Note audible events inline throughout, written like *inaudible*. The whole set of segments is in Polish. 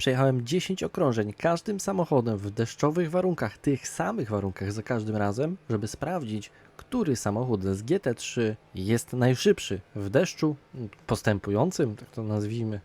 Przejechałem 10 okrążeń każdym samochodem w deszczowych warunkach, tych samych warunkach za każdym razem, żeby sprawdzić, który samochód z GT3 jest najszybszy w deszczu postępującym, tak to nazwijmy.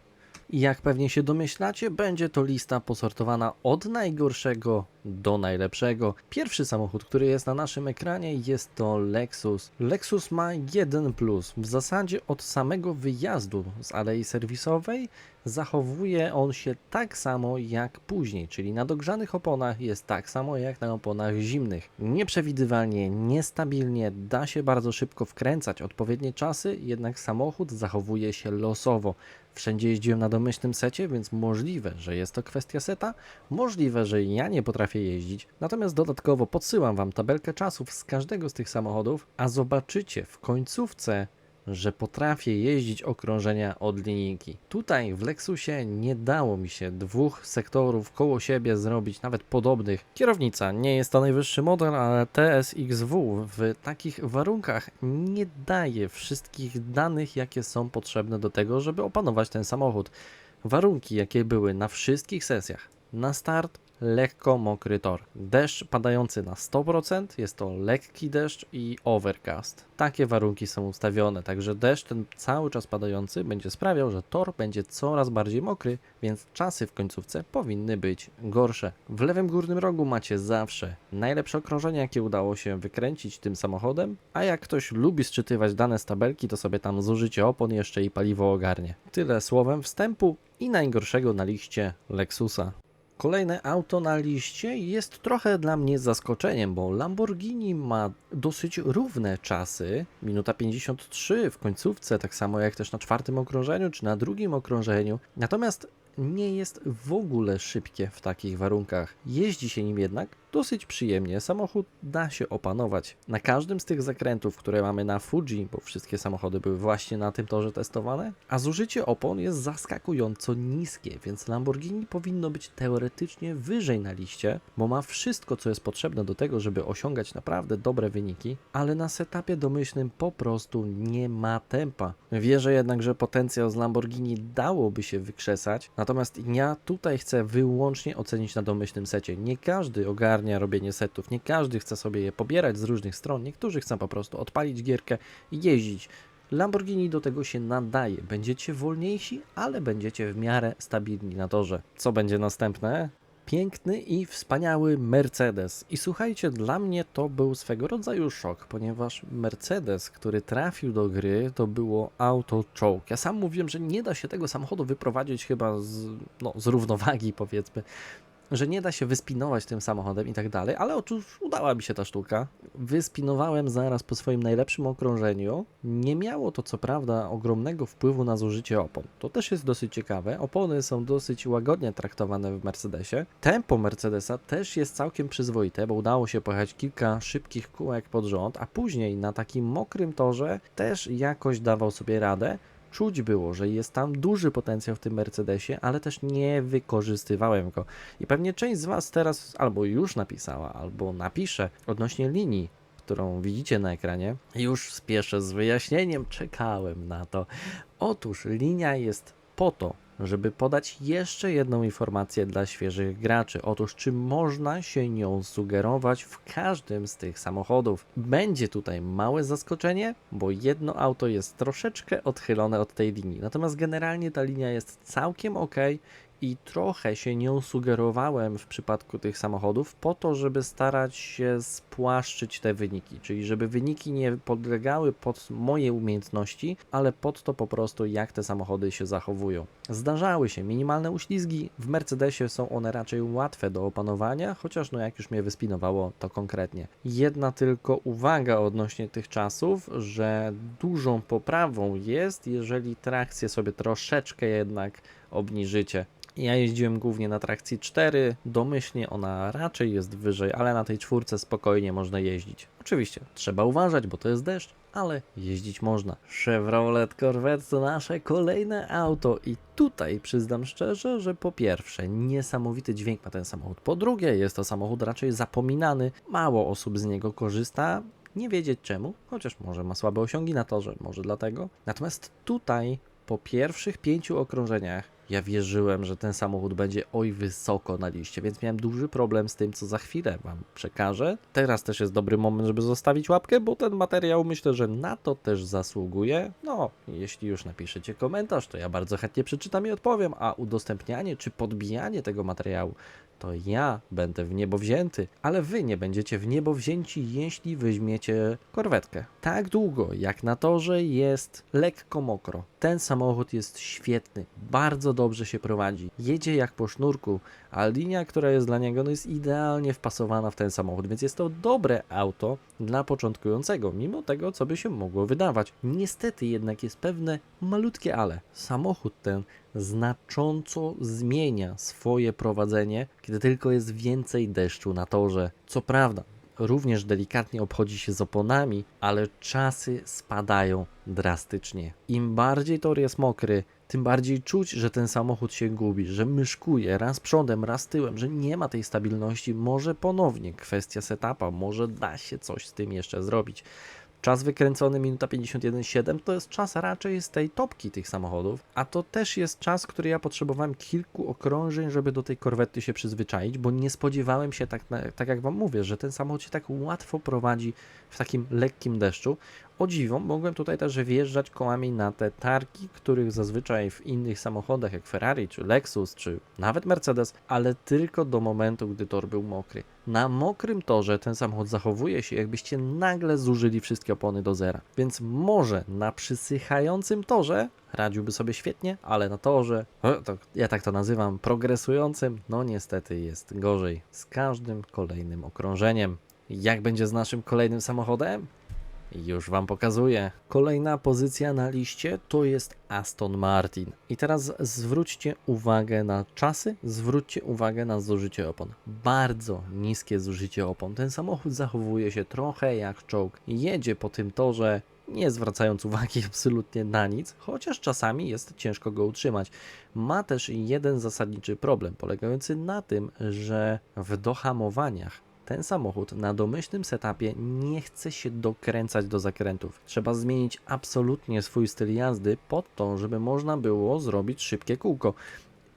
I jak pewnie się domyślacie, będzie to lista posortowana od najgorszego do najlepszego. Pierwszy samochód, który jest na naszym ekranie, jest to Lexus. Lexus ma jeden plus. W zasadzie od samego wyjazdu z alei serwisowej zachowuje on się tak samo jak później, czyli na dogrzanych oponach jest tak samo jak na oponach zimnych. Nieprzewidywalnie, niestabilnie, da się bardzo szybko wkręcać odpowiednie czasy, jednak samochód zachowuje się losowo. Wszędzie jeździłem na domyślnym secie, więc możliwe, że jest to kwestia seta, możliwe, że ja nie potrafię jeździć. Natomiast dodatkowo podsyłam Wam tabelkę czasów z każdego z tych samochodów, a zobaczycie w końcówce, że potrafię jeździć okrążenia od linijki. Tutaj w Lexusie nie dało mi się dwóch sektorów koło siebie zrobić, nawet podobnych. Kierownica nie jest to najwyższy model, ale TSXW w takich warunkach nie daje wszystkich danych, jakie są potrzebne do tego, żeby opanować ten samochód. Warunki, jakie były na wszystkich sesjach. Na start lekko mokry tor. Deszcz padający na 100%, jest to lekki deszcz i overcast. Takie warunki są ustawione, także deszcz ten cały czas padający będzie sprawiał, że tor będzie coraz bardziej mokry, więc czasy w końcówce powinny być gorsze. W lewym górnym rogu macie zawsze najlepsze okrążenie, jakie udało się wykręcić tym samochodem, a jak ktoś lubi sczytywać dane z tabelki, to sobie tam zużycie opon jeszcze i paliwo ogarnie. Tyle słowem wstępu i najgorszego na liście Lexusa. Kolejne auto na liście jest trochę dla mnie zaskoczeniem, bo Lamborghini ma dosyć równe czasy. Minuta 53 w końcówce, tak samo jak też na czwartym okrążeniu czy na drugim okrążeniu. Natomiast nie jest w ogóle szybkie w takich warunkach. Jeździ się nim jednak dosyć przyjemnie. Samochód da się opanować. Na każdym z tych zakrętów, które mamy na Fuji, bo wszystkie samochody były właśnie na tym torze testowane, a zużycie opon jest zaskakująco niskie, więc Lamborghini powinno być teoretycznie wyżej na liście, bo ma wszystko, co jest potrzebne do tego, żeby osiągać naprawdę dobre wyniki, ale na setupie domyślnym po prostu nie ma tempa. Wierzę jednak, że potencjał z Lamborghini dałoby się wykrzesać, natomiast ja tutaj chcę wyłącznie ocenić na domyślnym secie. Nie każdy ogarnia robienie setów, nie każdy chce sobie je pobierać z różnych stron, niektórzy chcą po prostu odpalić gierkę i jeździć. Lamborghini do tego się nadaje. Będziecie wolniejsi, ale będziecie w miarę stabilni na torze. Co będzie następne? Piękny i wspaniały Mercedes. I słuchajcie, dla mnie to był swego rodzaju szok, ponieważ Mercedes, który trafił do gry, to było auto czołg. Ja sam mówiłem, że nie da się tego samochodu wyprowadzić chyba z, no, z równowagi, powiedzmy że nie da się wyspinować tym samochodem i tak dalej, ale otóż udała mi się ta sztuka. Wyspinowałem zaraz po swoim najlepszym okrążeniu. Nie miało to co prawda ogromnego wpływu na zużycie opon. To też jest dosyć ciekawe. Opony są dosyć łagodnie traktowane w Mercedesie. Tempo Mercedesa też jest całkiem przyzwoite, bo udało się pojechać kilka szybkich kółek pod rząd, a później na takim mokrym torze też jakoś dawał sobie radę czuć było, że jest tam duży potencjał w tym Mercedesie, ale też nie wykorzystywałem go. I pewnie część z Was teraz albo już napisała, albo napisze odnośnie linii, którą widzicie na ekranie. Już spieszę z wyjaśnieniem, czekałem na to. Otóż linia jest po to, żeby podać jeszcze jedną informację dla świeżych graczy. Otóż, czy można się nią sugerować w każdym z tych samochodów? Będzie tutaj małe zaskoczenie, bo jedno auto jest troszeczkę odchylone od tej linii. Natomiast generalnie ta linia jest całkiem ok i trochę się nią sugerowałem w przypadku tych samochodów po to, żeby starać się spłaszczyć te wyniki, czyli żeby wyniki nie podlegały pod moje umiejętności, ale pod to po prostu jak te samochody się zachowują. Zdarzały się minimalne uślizgi, w Mercedesie są one raczej łatwe do opanowania, chociaż no jak już mnie wyspinowało to konkretnie. Jedna tylko uwaga odnośnie tych czasów, że dużą poprawą jest, jeżeli trakcję sobie troszeczkę jednak obniżycie. Ja jeździłem głównie na trakcji 4, domyślnie ona raczej jest wyżej, ale na tej czwórce spokojnie można jeździć. Oczywiście trzeba uważać, bo to jest deszcz, ale jeździć można. Chevrolet Corvette to nasze kolejne auto i tutaj przyznam szczerze, że po pierwsze niesamowity dźwięk ma ten samochód, po drugie jest to samochód raczej zapominany, mało osób z niego korzysta, nie wiedzieć czemu, chociaż może ma słabe osiągi na torze, może dlatego. Natomiast tutaj po pierwszych pięciu okrążeniach ja wierzyłem, że ten samochód będzie oj wysoko na liście, więc miałem duży problem z tym, co za chwilę Wam przekażę. Teraz też jest dobry moment, żeby zostawić łapkę, bo ten materiał myślę, że na to też zasługuje. No, jeśli już napiszecie komentarz, to ja bardzo chętnie przeczytam i odpowiem, a udostępnianie czy podbijanie tego materiału to ja będę w niebo wzięty, ale wy nie będziecie w niebo wzięci, jeśli weźmiecie korwetkę. Tak długo, jak na torze jest lekko mokro. Ten samochód jest świetny, bardzo dobrze się prowadzi, jedzie jak po sznurku, a linia, która jest dla niego, no jest idealnie wpasowana w ten samochód, więc jest to dobre auto dla początkującego, mimo tego, co by się mogło wydawać. Niestety jednak jest pewne malutkie ale. Samochód ten znacząco zmienia swoje prowadzenie, kiedy tylko jest więcej deszczu na torze. Co prawda, również delikatnie obchodzi się z oponami, ale czasy spadają drastycznie. Im bardziej tor jest mokry, tym bardziej czuć, że ten samochód się gubi, że myszkuje raz przodem, raz tyłem, że nie ma tej stabilności. Może ponownie kwestia setupa, może da się coś z tym jeszcze zrobić. Czas wykręcony minuta 51,7 to jest czas raczej z tej topki tych samochodów, a to też jest czas, który ja potrzebowałem kilku okrążeń, żeby do tej korwety się przyzwyczaić, bo nie spodziewałem się, tak, tak jak Wam mówię, że ten samochód się tak łatwo prowadzi w takim lekkim deszczu. O dziwo, mogłem tutaj też wjeżdżać kołami na te targi, których zazwyczaj w innych samochodach jak Ferrari, czy Lexus, czy nawet Mercedes, ale tylko do momentu, gdy tor był mokry. Na mokrym torze ten samochód zachowuje się, jakbyście nagle zużyli wszystkie opony do zera. Więc może na przysychającym torze radziłby sobie świetnie, ale na torze, to, ja tak to nazywam, progresującym, no niestety jest gorzej z każdym kolejnym okrążeniem. Jak będzie z naszym kolejnym samochodem? Już Wam pokazuję. Kolejna pozycja na liście to jest Aston Martin. I teraz zwróćcie uwagę na czasy, zwróćcie uwagę na zużycie opon. Bardzo niskie zużycie opon. Ten samochód zachowuje się trochę jak czołg. Jedzie po tym torze nie zwracając uwagi *laughs* absolutnie na nic, chociaż czasami jest ciężko go utrzymać. Ma też jeden zasadniczy problem, polegający na tym, że w dohamowaniach ten samochód na domyślnym setupie nie chce się dokręcać do zakrętów. Trzeba zmienić absolutnie swój styl jazdy pod to, żeby można było zrobić szybkie kółko.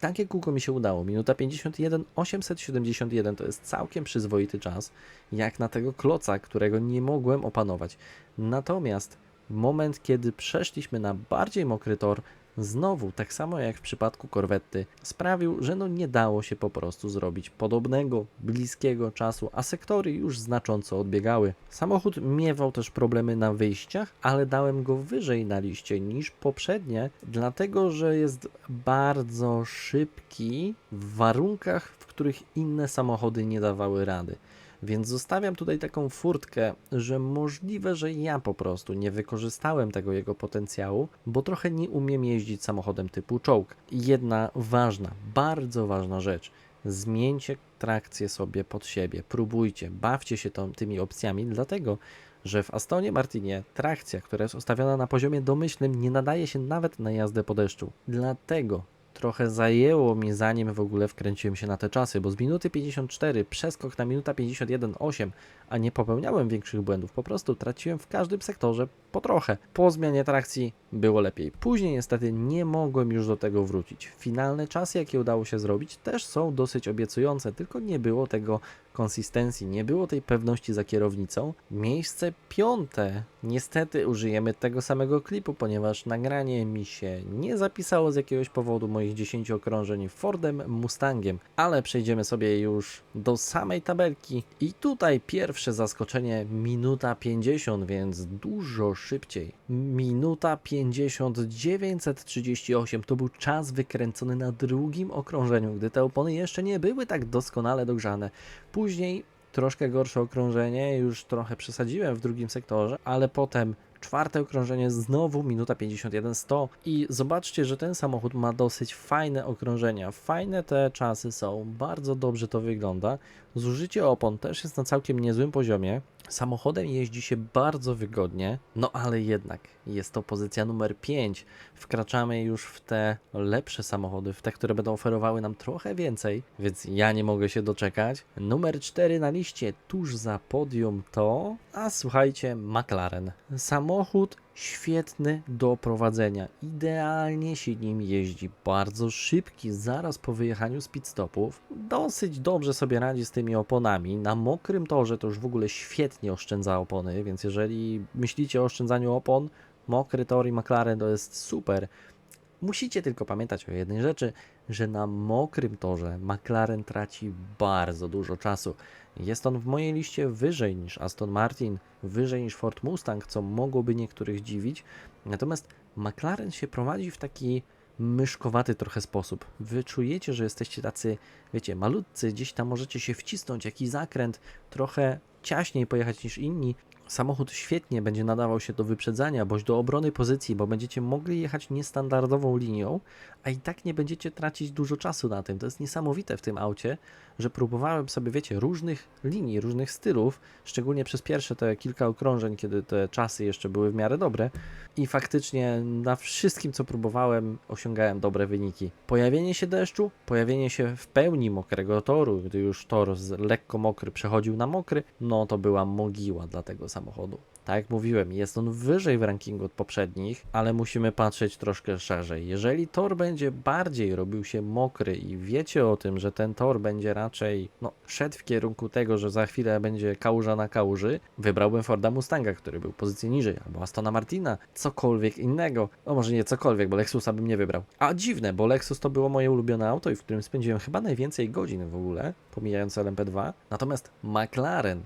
Takie kółko mi się udało. Minuta 51, 871 to jest całkiem przyzwoity czas, jak na tego kloca, którego nie mogłem opanować. Natomiast moment, kiedy przeszliśmy na bardziej mokry tor, znowu, tak samo jak w przypadku korwety, sprawił, że no nie dało się po prostu zrobić podobnego, bliskiego czasu, a sektory już znacząco odbiegały. Samochód miewał też problemy na wyjściach, ale dałem go wyżej na liście niż poprzednie, dlatego że jest bardzo szybki w warunkach, w których inne samochody nie dawały rady. Więc zostawiam tutaj taką furtkę, że możliwe, że ja po prostu nie wykorzystałem tego jego potencjału, bo trochę nie umiem jeździć samochodem typu czołg. Jedna ważna, bardzo ważna rzecz. Zmieńcie trakcję sobie pod siebie, próbujcie, bawcie się tą, tymi opcjami, dlatego że w Astonie Martinie trakcja, która jest ustawiona na poziomie domyślnym, nie nadaje się nawet na jazdę po deszczu. Dlatego trochę zajęło mi zanim w ogóle wkręciłem się na te czasy, bo z minuty 54 przeskok na minuta 51,8, a nie popełniałem większych błędów, po prostu traciłem w każdym sektorze po trochę. Po zmianie trakcji było lepiej. Później niestety nie mogłem już do tego wrócić. Finalne czasy, jakie udało się zrobić, też są dosyć obiecujące, tylko nie było tego konsystencji, nie było tej pewności za kierownicą. Miejsce piąte. Niestety użyjemy tego samego klipu, ponieważ nagranie mi się nie zapisało z jakiegoś powodu moich 10 okrążeń Fordem Mustangiem, ale przejdziemy sobie już do samej tabelki i tutaj pierwsze zaskoczenie minuta 50, więc dużo szybciej. Minuta 50 938 to był czas wykręcony na drugim okrążeniu, gdy te opony jeszcze nie były tak doskonale dogrzane. Później troszkę gorsze okrążenie, już trochę przesadziłem w drugim sektorze, ale potem czwarte okrążenie znowu minuta 51 100 i zobaczcie, że ten samochód ma dosyć fajne okrążenia. Fajne te czasy są, bardzo dobrze to wygląda. Zużycie opon też jest na całkiem niezłym poziomie. Samochodem jeździ się bardzo wygodnie, no ale jednak jest to pozycja numer 5. Wkraczamy już w te lepsze samochody, w te, które będą oferowały nam trochę więcej, więc ja nie mogę się doczekać. Numer 4 na liście, tuż za podium to, a słuchajcie, McLaren. Samochód świetny do prowadzenia. Idealnie się nim jeździ. Bardzo szybki, zaraz po wyjechaniu z pit stopów. Dosyć dobrze sobie radzi z tymi oponami. Na mokrym torze to już w ogóle świetnie oszczędza opony, więc jeżeli myślicie o oszczędzaniu opon, mokry tor i McLaren to jest super. Musicie tylko pamiętać o jednej rzeczy, że na mokrym torze McLaren traci bardzo dużo czasu. Jest on w mojej liście wyżej niż Aston Martin, wyżej niż Ford Mustang, co mogłoby niektórych dziwić. Natomiast McLaren się prowadzi w taki myszkowaty trochę sposób. Wy czujecie, że jesteście tacy, wiecie, malutcy, gdzieś tam możecie się wcisnąć, jakiś zakręt, trochę ciaśniej pojechać niż inni. Samochód świetnie będzie nadawał się do wyprzedzania bądź do obrony pozycji, bo będziecie mogli jechać niestandardową linią, a i tak nie będziecie tracić dużo czasu na tym. To jest niesamowite w tym aucie, że próbowałem sobie, wiecie, różnych linii, różnych stylów, szczególnie przez pierwsze te kilka okrążeń, kiedy te czasy jeszcze były w miarę dobre i faktycznie na wszystkim, co próbowałem, osiągałem dobre wyniki. Pojawienie się deszczu, pojawienie się w pełni mokrego toru, gdy już tor z lekko mokry przechodził na mokry, no to była mogiła dla tego samochodu. 三百好多。Tak jak mówiłem, jest on wyżej w rankingu od poprzednich, ale musimy patrzeć troszkę szerzej. Jeżeli tor będzie bardziej robił się mokry i wiecie o tym, że ten tor będzie raczej no, szedł w kierunku tego, że za chwilę będzie kałuża na kałuży, wybrałbym Forda Mustanga, który był pozycję niżej, albo Astona Martina, cokolwiek innego. No może nie cokolwiek, bo Lexusa bym nie wybrał. A dziwne, bo Lexus to było moje ulubione auto i w którym spędziłem chyba najwięcej godzin w ogóle, pomijając LMP2. Natomiast McLaren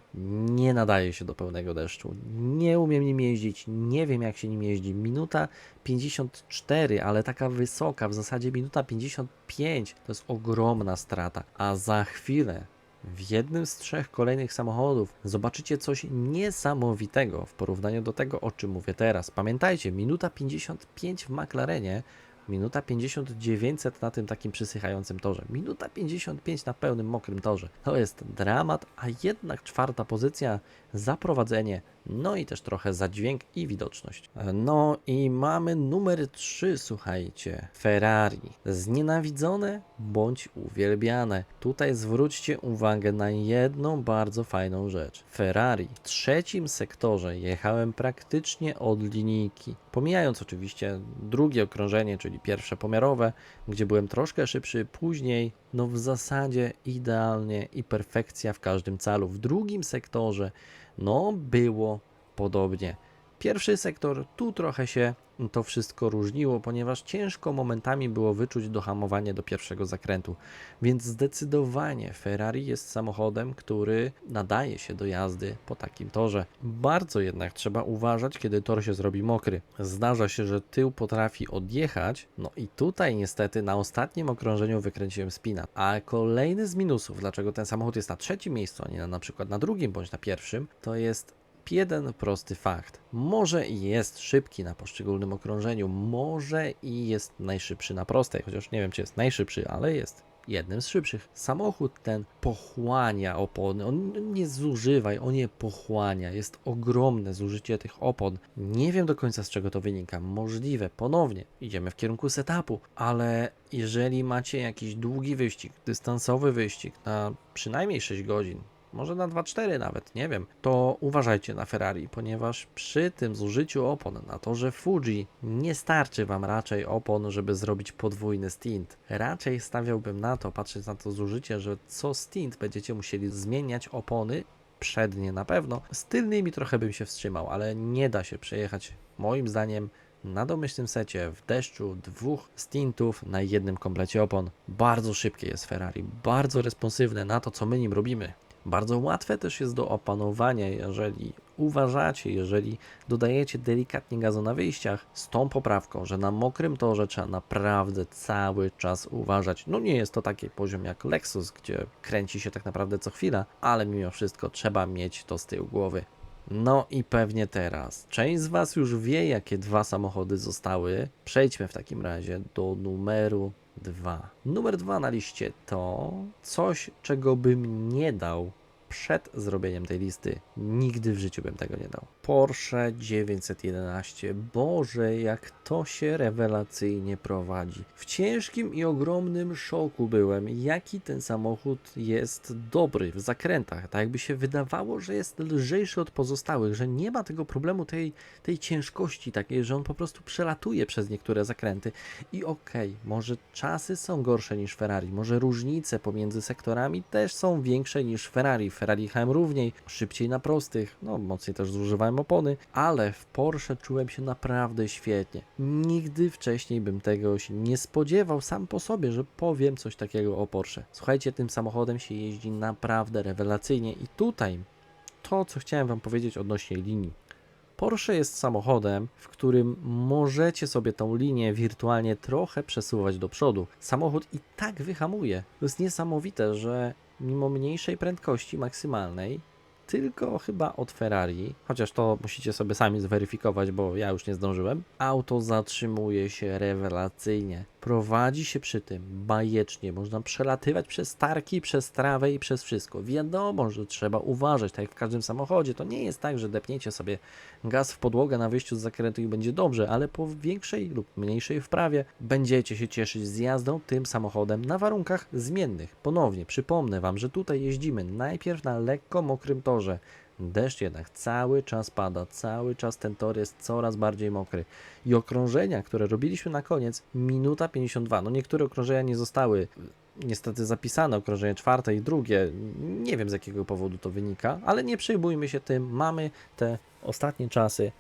nie nadaje się do pełnego deszczu. Nie umiem nim jeździć, nie wiem jak się nim jeździ. Minuta 54, ale taka wysoka, w zasadzie minuta 55 to jest ogromna strata. A za chwilę w jednym z trzech kolejnych samochodów zobaczycie coś niesamowitego w porównaniu do tego, o czym mówię teraz. Pamiętajcie, minuta 55 w McLarenie, minuta 50 900 na tym takim przysychającym torze, minuta 55 na pełnym mokrym torze. To jest dramat, a jednak czwarta pozycja, zaprowadzenie, no i też trochę zadźwięk i widoczność. No i mamy numer 3, słuchajcie, Ferrari. Znienawidzone bądź uwielbiane. Tutaj zwróćcie uwagę na jedną bardzo fajną rzecz. Ferrari w trzecim sektorze jechałem praktycznie od linijki. Pomijając oczywiście drugie okrążenie, czyli pierwsze pomiarowe, gdzie byłem troszkę szybszy, później no w zasadzie idealnie i perfekcja w każdym calu. W drugim sektorze no było podobnie. Pierwszy sektor, tu trochę się to wszystko różniło, ponieważ ciężko momentami było wyczuć dohamowanie do pierwszego zakrętu. Więc zdecydowanie Ferrari jest samochodem, który nadaje się do jazdy po takim torze. Bardzo jednak trzeba uważać, kiedy tor się zrobi mokry. Zdarza się, że tył potrafi odjechać, no i tutaj niestety na ostatnim okrążeniu wykręciłem spina. A kolejny z minusów, dlaczego ten samochód jest na trzecim miejscu, a nie na, na przykład na drugim bądź na pierwszym, to jest jeden prosty fakt. Może i jest szybki na poszczególnym okrążeniu, może i jest najszybszy na prostej, chociaż nie wiem, czy jest najszybszy, ale jest jednym z szybszych. Samochód ten pochłania opony, on nie zużywa, on je pochłania. Jest ogromne zużycie tych opon. Nie wiem do końca z czego to wynika. Możliwe, ponownie idziemy w kierunku setupu, ale jeżeli macie jakiś długi wyścig, dystansowy wyścig na przynajmniej 6 godzin, może na 2-4 nawet, nie wiem, to uważajcie na Ferrari, ponieważ przy tym zużyciu opon na torze Fuji nie starczy Wam raczej opon, żeby zrobić podwójny stint. Raczej stawiałbym na to, patrząc na to zużycie, że co stint będziecie musieli zmieniać opony, przednie na pewno, z tylnymi trochę bym się wstrzymał, ale nie da się przejechać moim zdaniem na domyślnym secie w deszczu dwóch stintów na jednym komplecie opon. Bardzo szybkie jest Ferrari, bardzo responsywne na to, co my nim robimy. Bardzo łatwe też jest do opanowania, jeżeli uważacie, jeżeli dodajecie delikatnie gazu na wyjściach, z tą poprawką, że na mokrym torze trzeba naprawdę cały czas uważać. No nie jest to taki poziom jak Lexus, gdzie kręci się tak naprawdę co chwila, ale mimo wszystko trzeba mieć to z tyłu głowy. No i pewnie teraz. Część z Was już wie, jakie dwa samochody zostały. Przejdźmy w takim razie do numeru 2. Numer 2 na liście to coś, czego bym nie dał przed zrobieniem tej listy. Nigdy w życiu bym tego nie dał. Porsche 911. Boże, jak to się rewelacyjnie prowadzi. W ciężkim i ogromnym szoku byłem, jaki ten samochód jest dobry w zakrętach. Tak jakby się wydawało, że jest lżejszy od pozostałych, że nie ma tego problemu tej, tej ciężkości takiej, że on po prostu przelatuje przez niektóre zakręty. I okej, może czasy są gorsze niż Ferrari, może różnice pomiędzy sektorami też są większe niż Ferrari. Ferrari jechałem równiej, szybciej na prostych, no mocniej też zużywałem opony, ale w Porsche czułem się naprawdę świetnie. Nigdy wcześniej bym tego się nie spodziewał sam po sobie, że powiem coś takiego o Porsche. Słuchajcie, tym samochodem się jeździ naprawdę rewelacyjnie i tutaj to, co chciałem Wam powiedzieć odnośnie linii. Porsche jest samochodem, w którym możecie sobie tą linię wirtualnie trochę przesuwać do przodu. Samochód i tak wyhamuje. To jest niesamowite, że mimo mniejszej prędkości maksymalnej, tylko chyba od Ferrari, chociaż to musicie sobie sami zweryfikować, bo ja już nie zdążyłem, auto zatrzymuje się rewelacyjnie. Prowadzi się przy tym bajecznie, można przelatywać przez tarki, przez trawę i przez wszystko. Wiadomo, że trzeba uważać, tak jak w każdym samochodzie. To nie jest tak, że depniecie sobie gaz w podłogę na wyjściu z zakrętu i będzie dobrze, ale po większej lub mniejszej wprawie będziecie się cieszyć z jazdą tym samochodem na warunkach zmiennych. Ponownie przypomnę Wam, że tutaj jeździmy najpierw na lekko mokrym torze. Deszcz jednak cały czas pada, cały czas ten tor jest coraz bardziej mokry. I okrążenia, które robiliśmy na koniec, minuta 52. No niektóre okrążenia nie zostały y, niestety zapisane, okrążenie czwarte i drugie. Nie wiem z jakiego powodu to wynika, ale nie przejmujmy się tym. Mamy te ostatnie czasy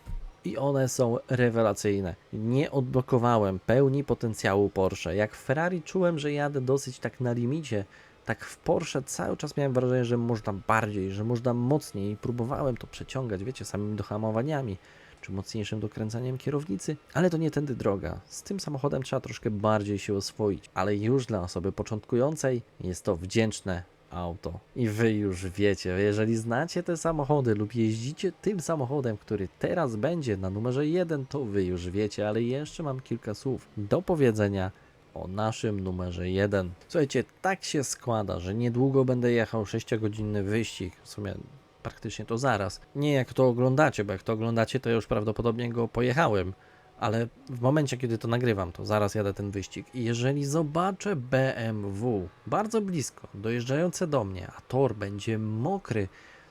i one są rewelacyjne. Nie odblokowałem pełni potencjału Porsche. Jak w Ferrari czułem, że jadę dosyć tak na limicie, tak w Porsche cały czas miałem wrażenie, że można bardziej, że można mocniej. Próbowałem to przeciągać, wiecie, samymi dohamowaniami czy mocniejszym dokręcaniem kierownicy, ale to nie tędy droga. Z tym samochodem trzeba troszkę bardziej się oswoić, ale już dla osoby początkującej jest to wdzięczne auto. I wy już wiecie, jeżeli znacie te samochody lub jeździcie tym samochodem, który teraz będzie na numerze 1, to wy już wiecie, ale jeszcze mam kilka słów do powiedzenia o naszym numerze 1. Słuchajcie, tak się składa, że niedługo będę jechał 6-godzinny wyścig. W sumie praktycznie to zaraz. Nie jak to oglądacie, bo jak to oglądacie, to już prawdopodobnie go pojechałem. Ale w momencie, kiedy to nagrywam, to zaraz jadę ten wyścig. I jeżeli zobaczę BMW bardzo blisko, dojeżdżające do mnie, a tor będzie mokry,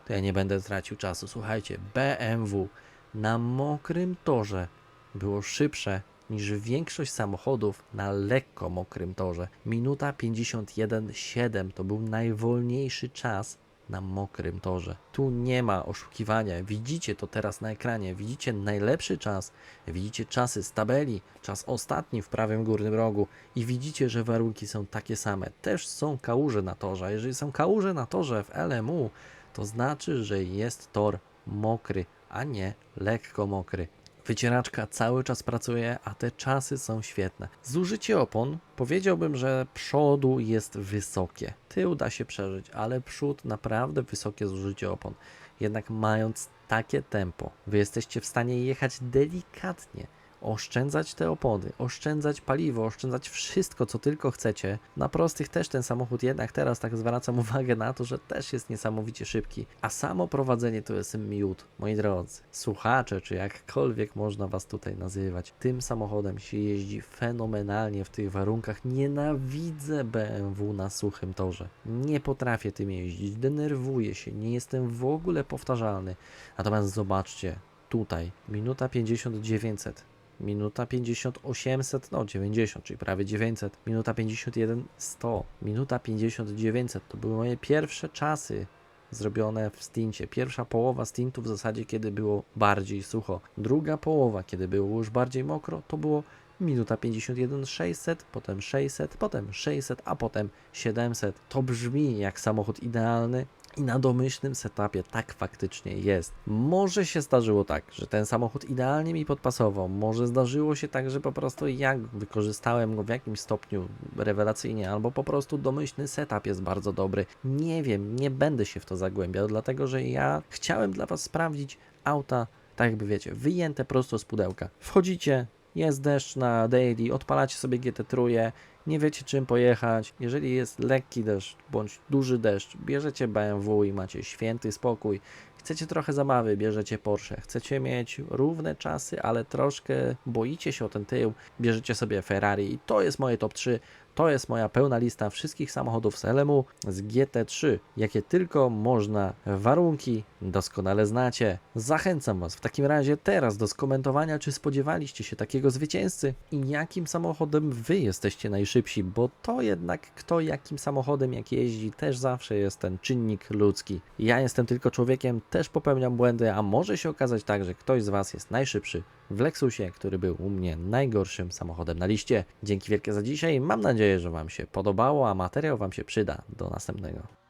to ja nie będę tracił czasu. Słuchajcie, BMW na mokrym torze było szybsze niż większość samochodów na lekko mokrym torze. Minuta 51,7 to był najwolniejszy czas na mokrym torze. Tu nie ma oszukiwania. Widzicie to teraz na ekranie. Widzicie najlepszy czas. Widzicie czasy z tabeli, czas ostatni w prawym górnym rogu i widzicie, że warunki są takie same. Też są kałuże na torze. Jeżeli są kałuże na torze w LMU, to znaczy, że jest tor mokry, a nie lekko mokry. Wycieraczka cały czas pracuje, a te czasy są świetne. Zużycie opon powiedziałbym, że przodu jest wysokie. Tył da się przeżyć, ale przód naprawdę wysokie zużycie opon. Jednak mając takie tempo, wy jesteście w stanie jechać delikatnie, oszczędzać te opony, oszczędzać paliwo, oszczędzać wszystko, co tylko chcecie. Na prostych też ten samochód jednak teraz tak zwracam *laughs* uwagę na to, że też jest niesamowicie szybki. A samo prowadzenie to jest miód, moi drodzy. Słuchacze, czy jakkolwiek można was tutaj nazywać, tym samochodem się jeździ fenomenalnie w tych warunkach. Nienawidzę BMW na suchym torze. Nie potrafię tym jeździć, denerwuję się, nie jestem w ogóle powtarzalny. Natomiast zobaczcie, tutaj, minuta 50 900, minuta 50 800, no 90, czyli prawie 900, minuta 51 100, minuta 50 900. To były moje pierwsze czasy zrobione w stincie. Pierwsza połowa stintu w zasadzie, kiedy było bardziej sucho. Druga połowa, kiedy było już bardziej mokro, to było minuta 51 600, potem 600, potem 600, a potem 700. To brzmi jak samochód idealny, i na domyślnym setupie tak faktycznie jest. Może się zdarzyło tak, że ten samochód idealnie mi podpasował. Może zdarzyło się tak, że po prostu ja wykorzystałem go w jakimś stopniu rewelacyjnie, albo po prostu domyślny setup jest bardzo dobry. Nie wiem, nie będę się w to zagłębiał, dlatego że ja chciałem dla Was sprawdzić auta, tak jakby wiecie, wyjęte prosto z pudełka. Wchodzicie, jest deszcz na daily, odpalacie sobie GT3, nie wiecie czym pojechać. Jeżeli jest lekki deszcz bądź duży deszcz, bierzecie BMW i macie święty spokój. Chcecie trochę zabawy, bierzecie Porsche. Chcecie mieć równe czasy, ale troszkę boicie się o ten tył, bierzecie sobie Ferrari. I to jest moje top 3. To jest moja pełna lista wszystkich samochodów z LMU z GT3, jakie tylko można. Warunki doskonale znacie. Zachęcam Was w takim razie teraz do skomentowania, czy spodziewaliście się takiego zwycięzcy i jakim samochodem Wy jesteście najszybsi, bo to jednak kto jakim samochodem jak jeździ też zawsze jest ten czynnik ludzki. Ja jestem tylko człowiekiem, też popełniam błędy, a może się okazać tak, że ktoś z Was jest najszybszy w Lexusie, który był u mnie najgorszym samochodem na liście. Dzięki wielkie za dzisiaj. Mam nadzieję, że Wam się podobało, a materiał Wam się przyda. Do następnego.